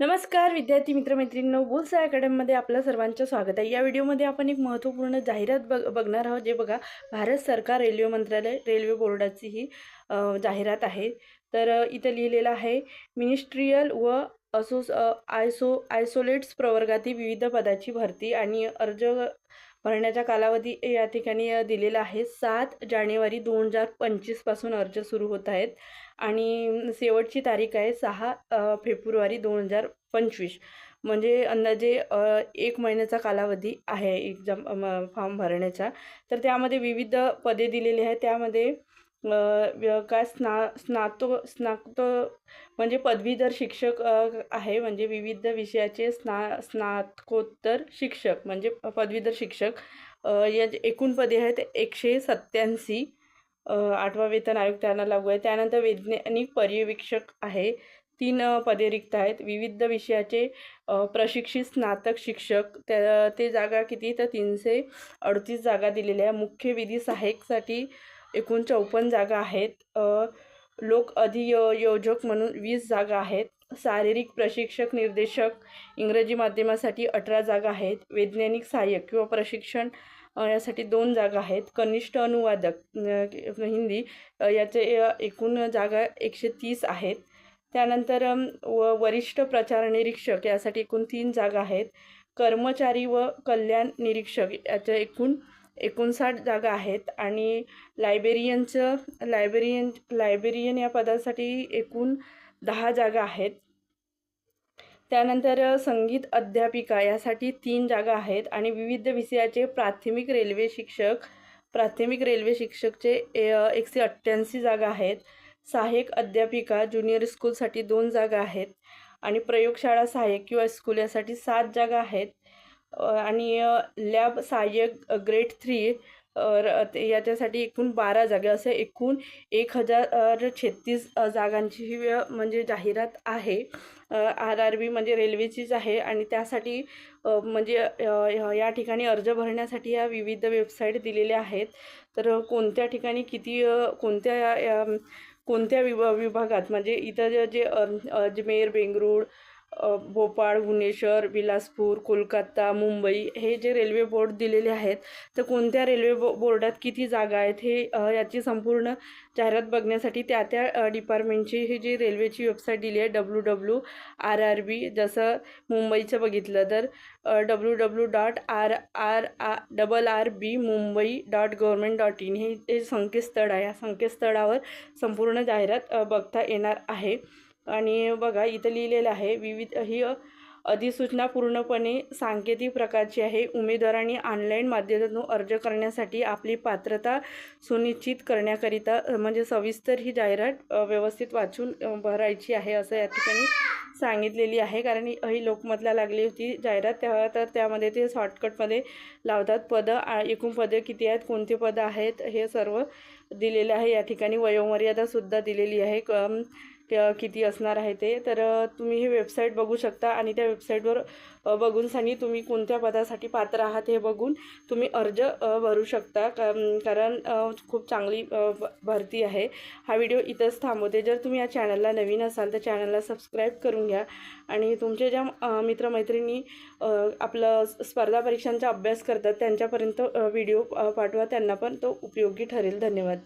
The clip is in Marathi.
नमस्कार विद्यार्थी मित्रमैत्रिणींनो बुलसा अकॅडमीमध्ये आपलं सर्वांचं स्वागत आहे. या व्हिडिओमध्ये आपण एक महत्त्वपूर्ण जाहिरात बघ बघणार आहोत जे बघा भारत सरकार रेल्वे मंत्रालय रेल्वे बोर्डाची ही जाहिरात आहे. तर इथं लिहिलेलं आहे मिनिस्ट्रियल व असोस आयसो आयसोलेट्स प्रवर्गातील विविध पदाची भरती आणि अर्ज भरण्याचा कालावधी या ठिकाणी दिलेला आहे. सात जानेवारी दोन हजार पंचवीसपासून अर्ज सुरू होत आहेत आणि शेवटची तारीख आहे सहा फेब्रुवारी दोन हजार पंचवीस. म्हणजे अंदाजे एक महिन्याचा कालावधी आहे एक्झाम म फॉर्म भरण्याचा. तर त्यामध्ये विविध पदे दिलेली आहेत. त्यामध्ये काय स्ना स्नातो स्नातो म्हणजे पदवीधर शिक्षक आहे. म्हणजे विविध विषयाचे स्ना स्नातकोत्तर शिक्षक म्हणजे पदवीधर शिक्षक. या जे एकूण पदे आहेत एकशे सत्त्याऐंशी आठवा वेतन आयोग त्यांना लागू आहे. त्यानंतर वैज्ञानिक पर्यवेक्षक आहे. तीन पदे रिक्त आहेत. विविध विषयाचे प्रशिक्षित स्नातक शिक्षक त्या ते जागा किती? तर तीनशे अडतीस जागा दिलेल्या आहे मुख्य विधी सहाय्यकसाठी एकूण चौपन्न जागा आहेत. लोक अधियोजक म्हणून वीस जागा आहेत. शारीरिक प्रशिक्षक निर्देशक इंग्रजी माध्यमासाठी अठरा जागा आहेत. वैज्ञानिक सहाय्यक किंवा प्रशिक्षण यासाठी दोन जागा आहेत. कनिष्ठ अनुवादक हिंदी याचे एकूण जागा एकशे तीस आहेत. त्यानंतर व वरिष्ठ प्रचार निरीक्षक यासाठी एकूण तीन जागा आहेत. कर्मचारी व कल्याण निरीक्षक याच्या एकूण एकोणसाठ जागा आहेत आणि लायब्रेरियनचं लायब्रेरियन लायब्रेरियन या पदासाठी एकूण दहा जागा आहेत. त्यानंतर संगीत अध्यापिका यासाठी तीन जागा आहेत आणि विविध विषयाचे प्राथमिक रेल्वे शिक्षक प्राथमिक रेल्वे शिक्षकचे ए- एकशे अठ्ठ्याऐंशी जागा आहेत. सहाय्यक अध्यापिका ज्युनियर स्कूलसाठी दोन जागा आहेत आणि प्रयोगशाळा सहाय्यक किंवा स्कूल यासाठी सात जागा आहेत. आणि लॅब सहाय्यक ग्रेड थ्री याच्यासाठी एकूण बारा जागा असं एकूण एक हजार छत्तीस जागांची ही म्हणजे जाहिरात आहे. आर आर बी म्हणजे रेल्वेचीच आहे आणि त्यासाठी म्हणजे या ठिकाणी अर्ज भरण्यासाठी या विविध वेबसाईट दिलेल्या आहेत. तर कोणत्या ठिकाणी किती कोणत्या कोणत्या विभ विभागात म्हणजे इथं जे जे अजमेर बेंगरूळ भोपाळ भुवनेश्वर बिलासपूर कोलकाता मुंबई हे जे रेल्वे बोर्ड दिलेले आहेत तर कोणत्या रेल्वे बो बोर्डात किती जागा आहेत हे याची संपूर्ण जाहिरात बघण्यासाठी त्या त्या डिपार्टमेंटची ही जी रेल्वेची वेबसाईट दिली आहे W W R R B जसं मुंबईचं बघितलं तर W W dot R R uh double R B Mumbai dot government dot in हे जे संकेतस्थळ आहे. या संकेतस्थळावर संपूर्ण जाहिरात बघता येणार आहे. आणि बघा इथं लिहिलेलं आहे विविध ही अधिसूचना पूर्णपणे सांकेतिक प्रकारची आहे. उमेदवारांनी ऑनलाईन माध्यमातून अर्ज करण्यासाठी आपली पात्रता सुनिश्चित करण्याकरिता म्हणजे सविस्तर ही जाहिरात व्यवस्थित वाचून भरायची आहे असं या ठिकाणी सांगितलेली आहे. कारण ही लोकमतला लागली होती जाहिरात तेव्हा तर त्यामध्ये ते शॉर्टकटमध्ये लावतात. पदं आ- एकूण पदं किती आहेत कोणते पदं आहेत हे सर्व दिलेलं आहे. या ठिकाणी वयोमर्यादासुद्धा दिलेली आहे. क- किती असणार आहे ते तर तुम्ही ही वेबसाईट बघू शकता आणि त्या वेबसाईटवर बघून सांगी तुम्ही कोणत्या पदासाठी पात्र आहात हे बघून तुम्ही अर्ज भरू शकता. का- कारण खूप चांगली भरती आहे. हा व्हिडिओ इथंच थांबवते. जर तुम्ही या चॅनलला नवीन असाल तर चॅनलला सबस्क्राईब करून घ्या. आणि तुमचे ज्या मित्रमैत्रिणी आपलं स्पर्धा परीक्षांचा अभ्यास करतात त्यांच्यापर्यंत व्हिडिओ पाठवा. त्यांना पण तो उपयोगी ठरेल. धन्यवाद.